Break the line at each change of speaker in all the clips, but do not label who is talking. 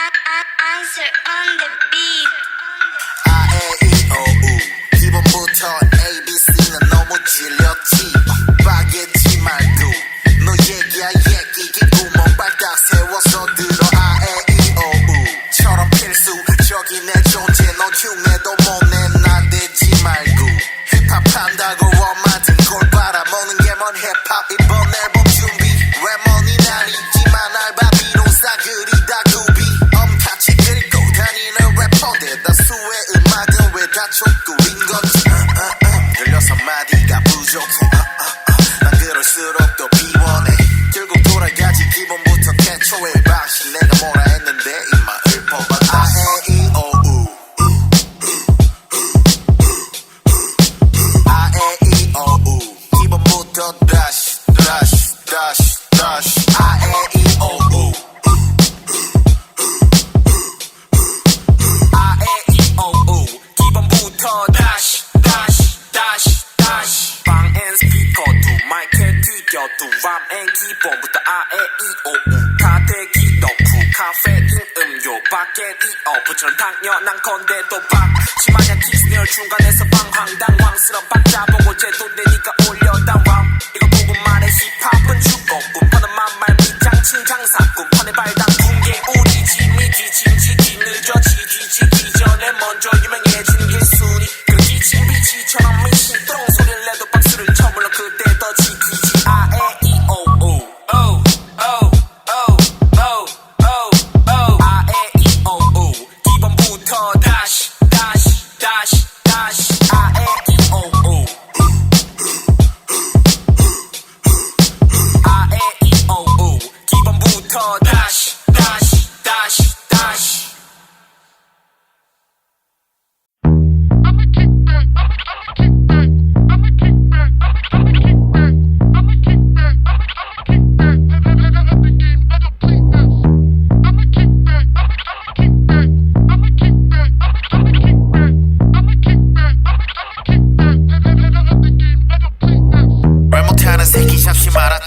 I I answer on the beat.
겨두암 기본부터 아에이오우 카데기
넣고 카페인 음료 박게리 어부처럼 당연한 건데도 박심하냐 키스널 중간에서 방황당황스런 박자 보고 제돈 내니까 올려다 왕. 이거 보고 말해 힙합은
중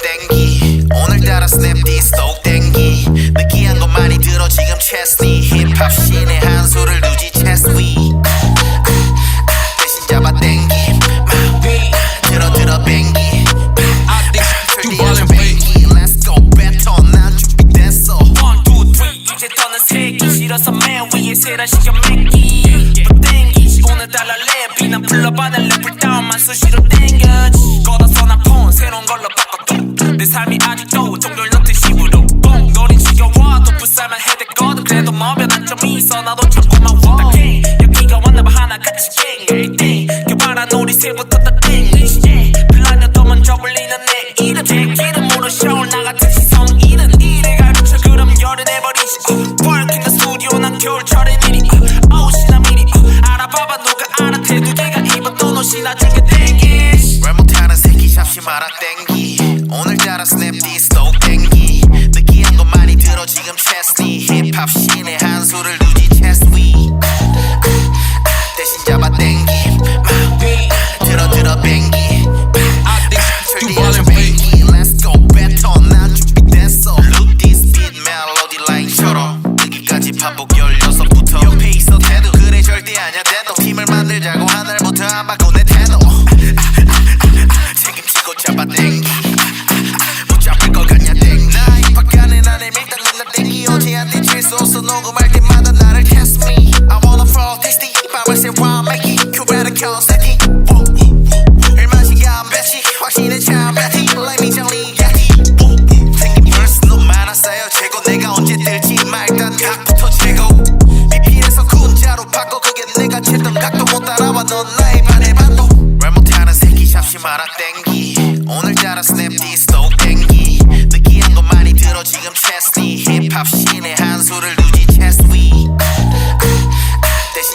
땡기. 오늘따라 스냅디 스톡 땡기. 느끼한 것 많이 들어 지금 체스니 힙합 신의 한 수를 누지 체스위. 대신 잡아 땡기. 들어 들어 뱅기. 두발은 뱅기. Let's go. 나쭉 빗댔어.
1, 2, 3 이제 떠는 새끼 싫어서 맨 위에 세라 시켜 맹기. 아, 땡기. 오늘따라 랩이 난 불러봐. 내 랩을 다운만 수시로 땡겨 걷어서 나폰 새로운 걸로 내 삶이 아직도 종결같은 힘으로. 뻥거린 지겨워. 덧붙살만 해댔거든 그래도 뭐 변한 점이 있어. 나도 참 고마워. 딱히 여기가 왔나봐. 하나같이 gang everything 개발한 우리 새부터 다 땡. 플라녀도 먼저 불리는 내 이름. 제 이름으로 샤워 어, 나 같은 시선 이은 이래 가르쳐 그럼 열을 내버리지. Work in the studio 난 겨울철에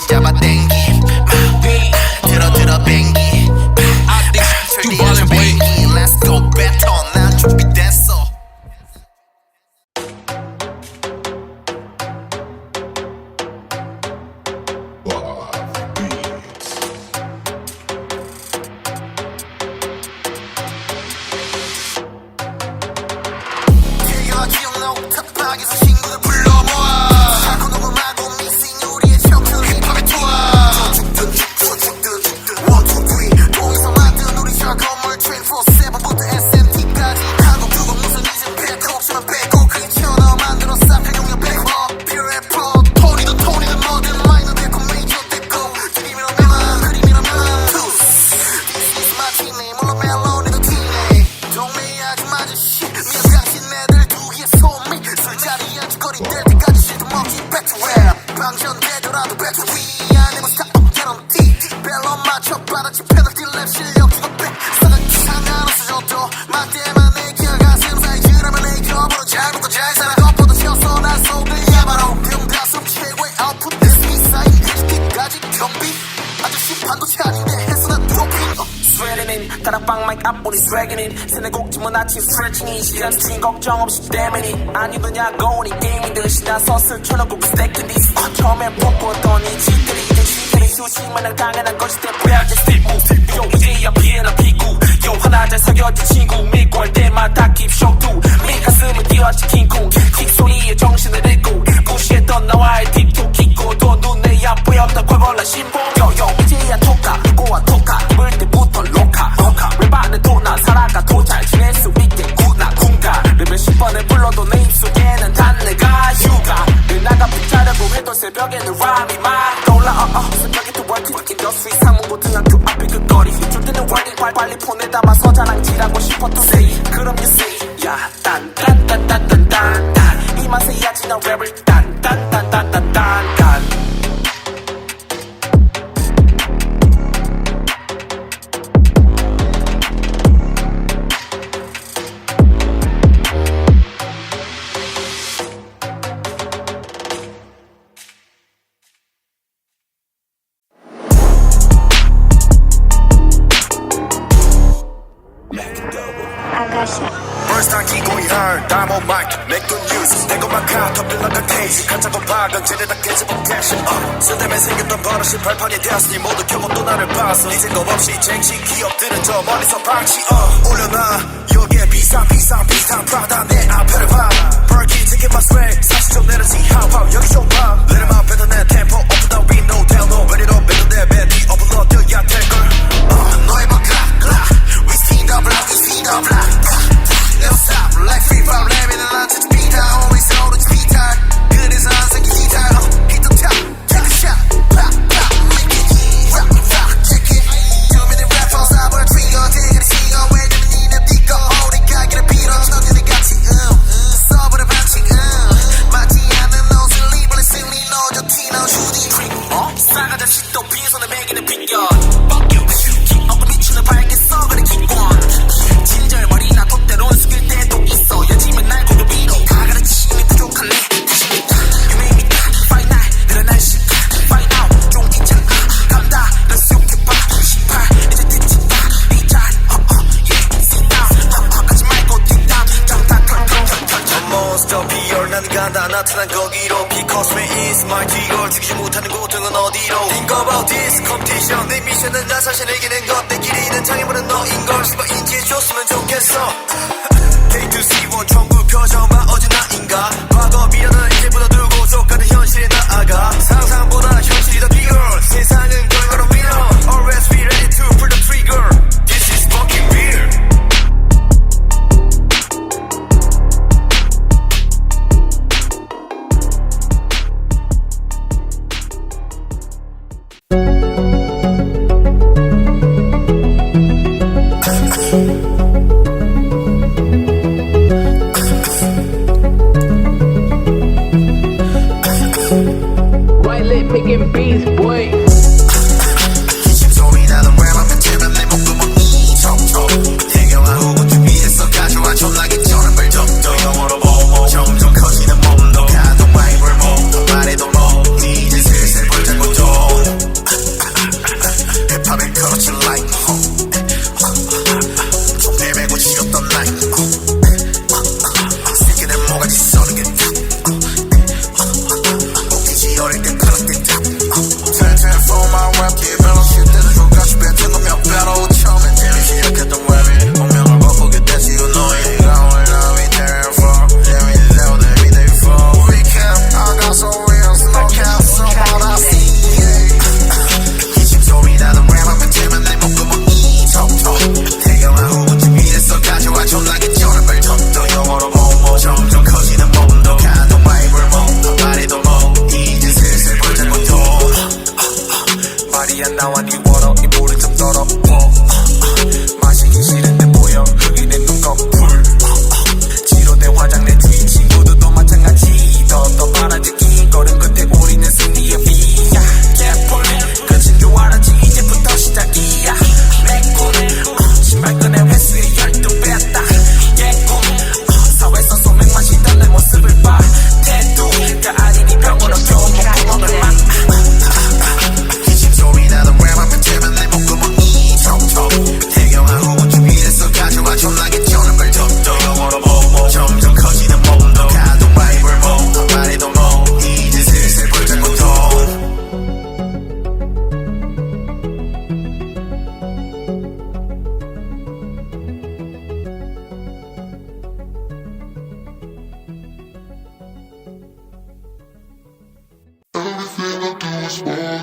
잡아 땡기 들어 들어 뱅기 I think you ballin' boy Let's go better 난 준비됐어 그여 지역 나 탑박에서 친구들
부르 man.
다락방 마이크 앞머리 스웨그닌 새내곡 주문 아침 스트레칭이 시간 스트링 걱정 없이 때문이 아니더냐고 우리 게임이 듯이 나서슬 쳐놓고 스테이크 디스 처음에 뽀뽀했더니 지들이 대신들이 수십만을 당하는 것이 대표야 just deep move deep yo 이제야 피해라 피구 yo 하나 잘 사겨진 친구 믿고 할 때마다 keep show do 가슴을 뛰어지킨 쿵킥 소리에 정신을 잃고 무시했던 나와의 딥톡 깊고 또 눈에 안 보였던 과거라 신봉 하고 싶어 to 그럼 you say 야 딴딴딴딴딴딴 이 맛에 야지 나 랩을 딴딴딴딴딴딴
작은 죄에다 깨집어 캐시 쓸데맨 생겼던 버릇이 발판이 되었으니 모두 겪었던 나를 봐서 이 생각 없이 쟁취 기업들은 저 멀리서 방치 어. 올려놔 여기에 비상 비상 비상. 프라다 내 앞을 봐. Birkin taking my s w a 사실 좀 내려지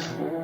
Thank you.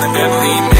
가더라도